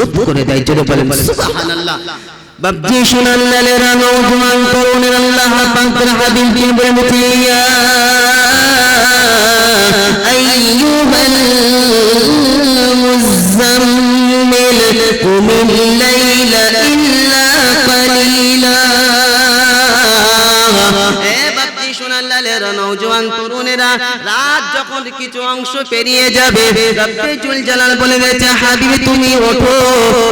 মজবুত করে দেয়, জোরে বলেন, সুবহানাল্লাহ। বাবজি সোনাল্লালেরা নওজোয়ান করুন, আল্লাহ পাকের হাবিব কি বলেছে ইয়া আইয়ুহাল মুজাম্মিল কুমিল লাইলা সোনাল্লালের নওজোয়ান তরুণেরা রাত যখন কিছু অংশ পেরিয়ে যাবে রব্বে জুল জালাল বলে গেছে হাবিবি, তুমি ওঠো।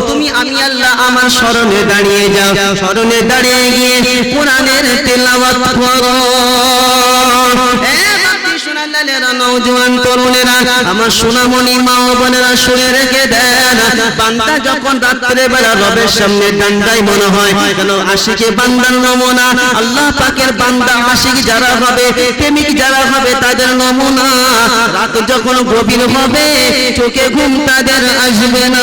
তুমি আমি আল্লাহ আমার শরণে দাঁড়িয়ে যাও। শরণে দাঁড়িয়ে গিয়ে কোরআনের তেলাওয়াত করো। আমার সোনামণি মা বোনেরা শুনে রেখে দেন। বান্দা যখন রাত্রে বেলা রবের সামনে ডান্ডাই মনে হয়, কেন আশিকে বান্দার নমুনা? আল্লাহ পাকের বান্দা আশিক যারা হবে, প্রেমিক যারা হবে তাদের নমুনা। রাত যখন গভীর হবে, চোখে ঘুম তাদের আসবে না।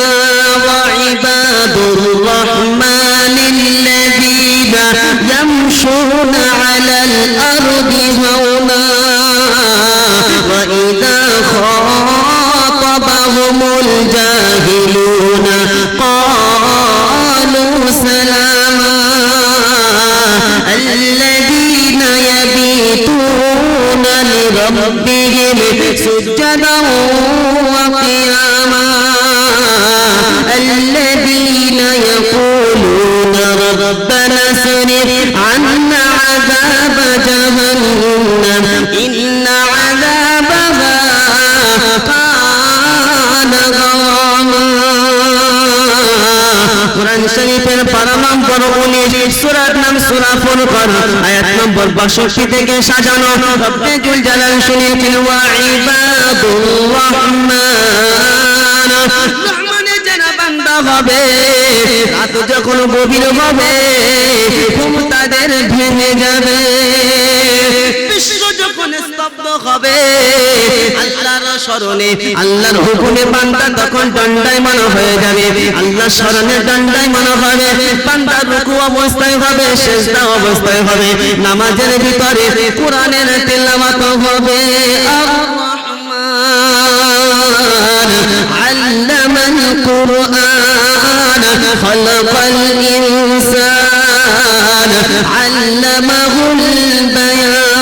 اصرف عنا عذاب جهنم إن عذابها كان غراما কোরআন শরীফের পারা নম্বর উনিশ সুরার নাম সুরা ফুরকান আয়াত নম্বর বাষট্টি থেকে সাজানো রব্বে জুল জালাল শুনিয়েছেন ওয়া ইবাদুর রহমান রহমানের যারা বান্দা হবে রাত যখন গভীর হবে, ঘুম তাদের ভেঙে যাবে। বিশ্ব যখন স্তব্ধ হবে, আল্লাহর স্মরণে, আল্লাহর হুকুমে বান্দা তখন দণ্ডায় মনে হয়ে যাবে। আল্লাহর স্মরণে দণ্ডায় মনে হবে, বান্দা রুকু অবস্থায় হবে, সেজদা অবস্থায় হবে, নামাজের ভিতরে কোরআনের তেলাওয়াত হবে। القرآن خلق الإنسان علمه البيان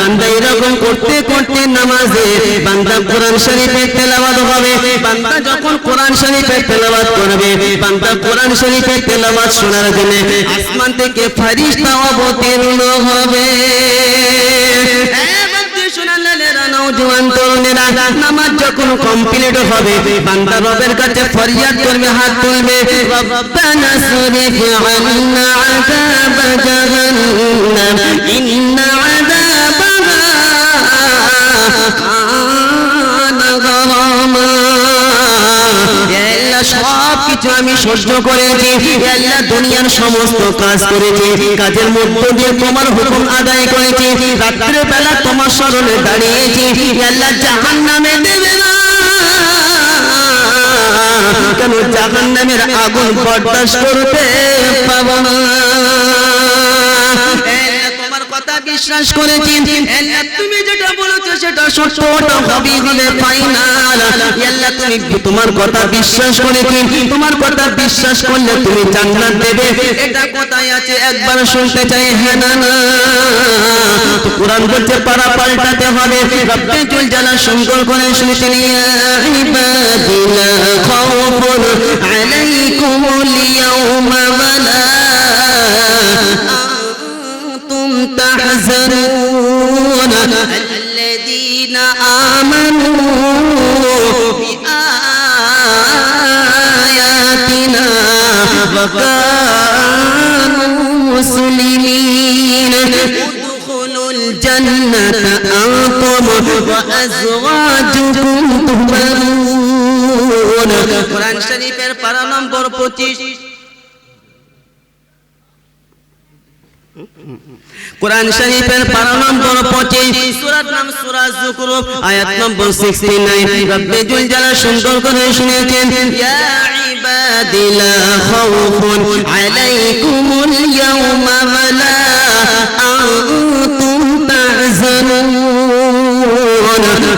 বান্দা এরকম করতে করতে নামাজে বান্দা কোরআন শরীফের তেলাওয়াত হবে বান্দা যখন কোরআন শরীফের তেলাওয়াত করবে বান্দা কোরআন শরীফের তেলাওয়াত শোনার জন্য আসমান থেকে ফারিস্তা অবতীর্ণ হবে নৌজওয়ান তরুণেরা নামাজ যখন কমপ্লিট করবে হাত তুলবে। রব্বানা সরিফ আযাব জাহান্নাম ইন্না আযাবাহা সহ্য করেছে আল্লাহ দুনিয়ার সমস্ত কাজ করেছে, কাজের মধ্য দিয়ে তোমার হুকুম আদায় করেছে রাত্রে বেলা তোমার স্মরণে দাঁড়িয়েছে, আল্লাহ জাহান নামে দেবে না। কেন জাহান নামের আগুন বরদাস্ত করতে পাবো না? বিশ্বাস করেছি আল্লাহ, তুমি যেটা বলেছ সেটা সত্য, ওটা হবেই হবে ফাইনাল আল্লাহ, তুমি তোমার কথা বিশ্বাস করেছি তোমার কথা বিশ্বাস করলে তুমি জান্নাত দেবে। এটা কোথায় আছে? একবার শুনতে চাই হ্যাঁ না না। কোরআন বলছে, পারা পাল্টাতে হবে। রব্বে জুল জালা সুন্দর করে ইবাদিনা খাউফুন আলাইকুমুল ইয়াউমা تحزنون الذين آمنوا بآياتنا وكانوا مسلمين ادخلوا الجنة أنتم وأزواجكم تحبرون قرآن شريف পারা নম্বর পঁচিশ কোরআন শরীফের পারা নম্বর 25 সূরার নাম সূরা যুকরুফ আয়াত নম্বর 69 রব্বে জুল জালাল সুন্দর করে শুনেছেন। ইয়া ইবাদি লা খাউফুন আলাইকুমুল ইয়াওমা ওয়ালা আনতুম তাহজানুন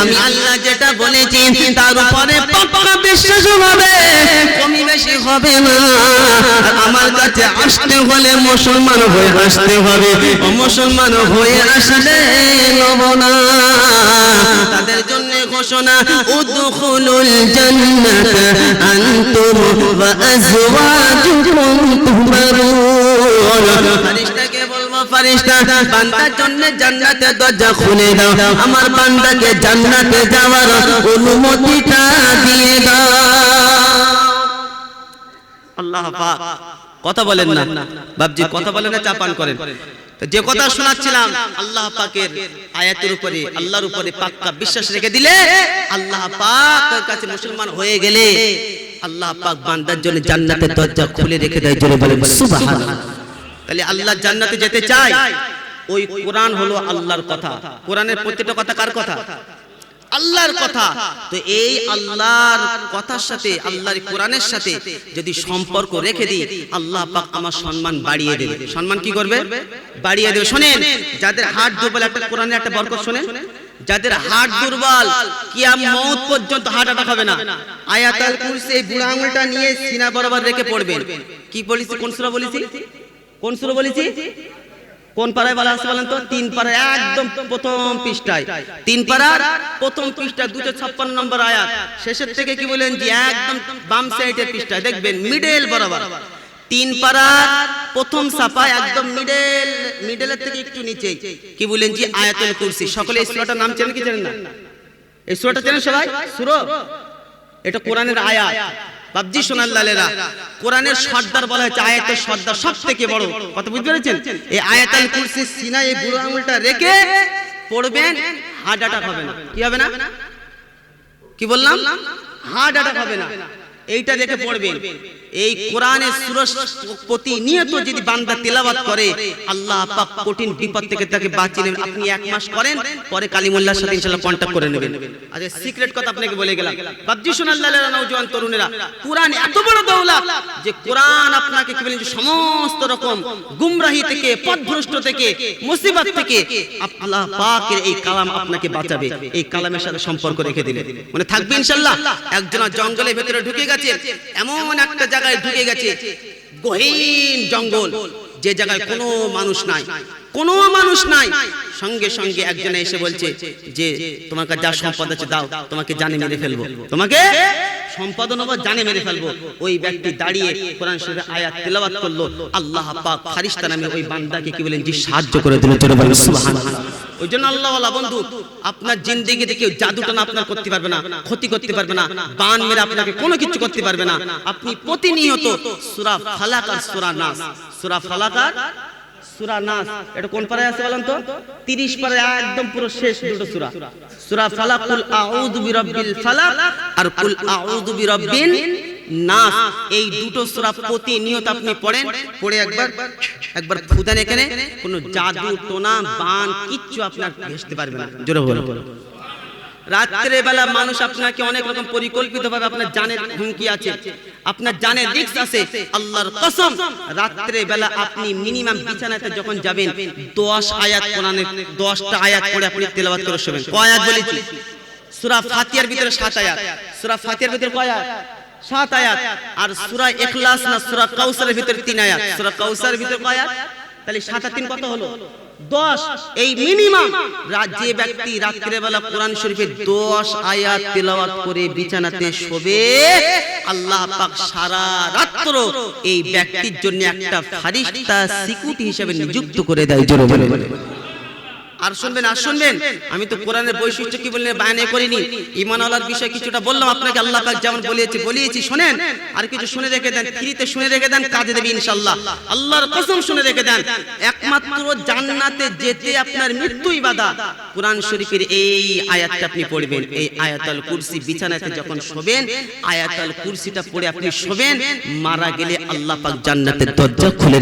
আমি আল্লাহ যেটা বলেছি, তার উপরে পাক্কা বিশ্বাস হবে, কমি বেশি হবে না। আমার কাছে আসতে হলে মুসলমান হয়ে আসতে হবে। মুসলমান হয়ে আসলে নব না। তাদের জন্য ঘোষণা, উদখুলুল জান্নাত, আনতুম ওয়া আজওয়াজুকুম তুহবারুন আমার বান্দাকে জান্নাতে যাওয়ার অনুমতিটা দিয়ে দাও। আল্লাহ কথা বলেন না। বাবজি কথা বলেন না, চাপান করেন। যে কথা শোনাচ্ছিলাম, আল্লাহ পাকের আয়াতের উপরে, আল্লাহর উপরে পাক্কা বিশ্বাস রেখে দিলে আল্লাহ পাকের কাছে মুসলমান হয়ে গেলে আল্লাহ পাক বান্দার জন্য জান্নাতের দরজা খুলে রেখে দেয়, জোরে বলেন, সুবহানাল্লাহ। তাহলে আল্লাহ জান্নাতে যেতে চাই ওই কোরআন হলো আল্লাহর কথা। কোরআনের প্রত্যেকটা কথা কার কথা? আল্লাহর কথা। তো এই আল্লাহর কথার সাথে, আল্লাহর কোরআনের সাথে যদি সম্পর্ক রেখে দিই, আল্লাহ পাক আমার সম্মান বাড়িয়ে দেবে। সম্মান কি করবে? বাড়িয়ে দেবে। শোনেন, যাদের হাট দুর্বল, একটা কোরআনের একটা বরকত শোনেন। যাদের হাট দুর্বল কিয়াম মৌত পর্যন্ত হাট আটাক হবে না। আয়াতাল কুরসি এই বুড়া আঙুলটা নিয়ে সিনা বরাবর রেখে পড়বেন। কি বলেছি? কোন সূরা বলেছি? কোন সূরা বলেছি? কোন পাড়ায় বলা আছে বলেন তো? তিন পাড়ায়, একদম প্রথম পৃষ্ঠায়। তিন পাড়ার প্রথম পৃষ্ঠা দুশো ছাপ্পান্ন নম্বর আয়াত। শেষের থেকে কি বলেন যে একদম বাম সাইডের পৃষ্ঠায়? দেখবেন মিডেল বরাবর। তিন পাড়ার প্রথম সাফা একদম মিডেল মিডেলের থেকে একটু নিচে। কি বলেন যে আয়াতুল কুরসি? সকলে এই সূরাটার নাম চেনেন কি জানেন না? এই সূরাটা চেনেন সবাই? সূরা? এটা কোরআনের আয়াত। বাবজি সোনার লালেরা কোরআনের সর্দার বলা হয়েছে আয়াতের সর্দার সব থেকে বড়। কথা বুঝতে পেরেছেন? এই আয়াতাল কুরসি সিনা এই বুড়ো আঙুলটা রেখে পড়বেন হার্ট অ্যাটাক হবে না। কি হবে না? কি বললাম? হার্ট অ্যাটাক হবে না। এইটা রেখে পড়বেন। এই কোরআনের সুরস প্রতিনিয়ত যদি বান্দা তেলাওয়াত করে, আল্লাহ পাক কঠিন বিপদ থেকে তাকে বাঁচিয়ে নেবেন। আপনি এক মাস করেন, পরে কালিমুল্লাহর সাথে ইনশাআল্লাহ কন্টাক্ট করে নেবেন। আচ্ছা সিক্রেট কথা আপনাকে বলে গেলাম। বাবজি সোনাল্লাহ নওজোয়ান তরুণেরা, কোরআন এত বড় দৌলত যে কোরআন আপনাকে কি বলেন যে সমস্ত রকম গুমরাহি থেকে, পথভ্রষ্ট থেকে, মুসিবত থেকে আল্লাহ পাকের এই কালাম আপনাকে বাঁচাবে। এই কালামের সাথে সম্পর্ক রেখে দিলে মানে থাকবে ইনশাআল্লাহ? একজন জঙ্গলের ভেতরে ঢুকে গেছে। এমন একটা জায়গায় ঢুকে গেছে। গহীন জঙ্গল যে জায়গায় কোনো মানুষ নাই। কোনো মানুষ নাই। সঙ্গে সঙ্গে একজনে এসে বলছে যে তোমার কাছে যা সম্পদ আছে দাও তোমাকে জানে মেরে ফেলব। তোমাকে সম্পদ নেব জানে মেরে ফেলব। ওই ব্যক্তি দাঁড়িয়ে কোরআন শরীফের আয়াত তেলাওয়াত করল। আল্লাহ পাক ফারিস্তা নামে ওই বান্দাকে কি বলেন? যে সাহায্য করে বলেন সুবহানাল্লাহ। ওই জন্য আল্লাহ বন্ধু, আপনার জিন্দেগিতে কেউ জাদুটা না আপনার করতে পারবে না, ক্ষতি করতে পারবে না, বান মেরে আপনাকে কোনো কিছু করতে পারবে না। আপনি প্রতিনিয়ত সূরা ফালাক আর সূরা নাস। সূরা ফালাক আর নাস। এটা কোন পারায় আছে বলেন তো? 30 পারায়, একদম পুরো শেষ দুটো সূরা। সূরা ফালাক, কুল আউযু আর এই দুটো সূরা প্রতিনিয়ত আপনি পড়েন, পড়ে একবার একবার ফুদান এখানে কোনো জাদু টোনা বান, কিচ্ছু আপনার ভেস্তে পারবে না। জোরে বলো রাত্রে বেলা মানুষ আপনাকে অনেক রকম পরিকল্পিত ভাবে আপনার জানের হুমকি আছে, আপনার জানের রিস্ক আছে, আল্লাহর কসম রাত্রে বেলা আপনি মিনিমাম বিছানাতে যখন যাবেন 10 আয়াত কোরআনের 10টা আয়াত পড়ে আপনি তেলাওয়াত করে শোবেন। কয় আয়াত বলেছি? সূরা ফাতিহার ভিতরে 7 আয়াত। সূরা ফাতিহার ভিতরে কয় আয়াত? সাত আয়াত। আর সূরা ইখলাস না সূরা কাউসারের ভিতরে তিন আয়াত। সূরা কাউসারের ভিতরে কয় আয়াত? তাহলে সাত আর তিন কত হলো? দশ। এই মিনিমাম যে ব্যক্তি রাত্রে বেলা কোরআন শরীফের দশ আয়াত তেলাওয়াত করে বিছানাতে শোবে। আল্লাহ পাক সারা রাত্র এই ব্যক্তির জন্য একটা ফারিস্তা সিকিউরিটি হিসেবে নিযুক্ত করে দেয় জোরে বলে। আর শুনবেন আর শুনবেন আমি তো কোরআনের বৈশিষ্ট্য কি বললেন বায়ানে করিনি? ইমানওয়ালার বিষয়ে কিছুটা বললাম আপনাকে আল্লাহ পাক যেমন বলেছি বলিয়েছি শুনেন। আর কিছু শুনে রেখে দেন ফ্রিতে শুনে রেখে দেন কাজে দেবে ইনশাআল্লাহ আল্লাহর কসম শুনে রেখে দেন একমাত্র জান্নাতে যেতে আপনার মৃত্যুই বাধা। কোরআন শরীফের এই আয়াতটা আপনি পড়বেন এই আয়াতুল কুরসি বিছানাতে যখন শোবেন আয়াতুল কুরসিটা পড়ে আপনি শোবেন মারা গেলে আল্লাহ পাক জান্নাতের দরজা খুলে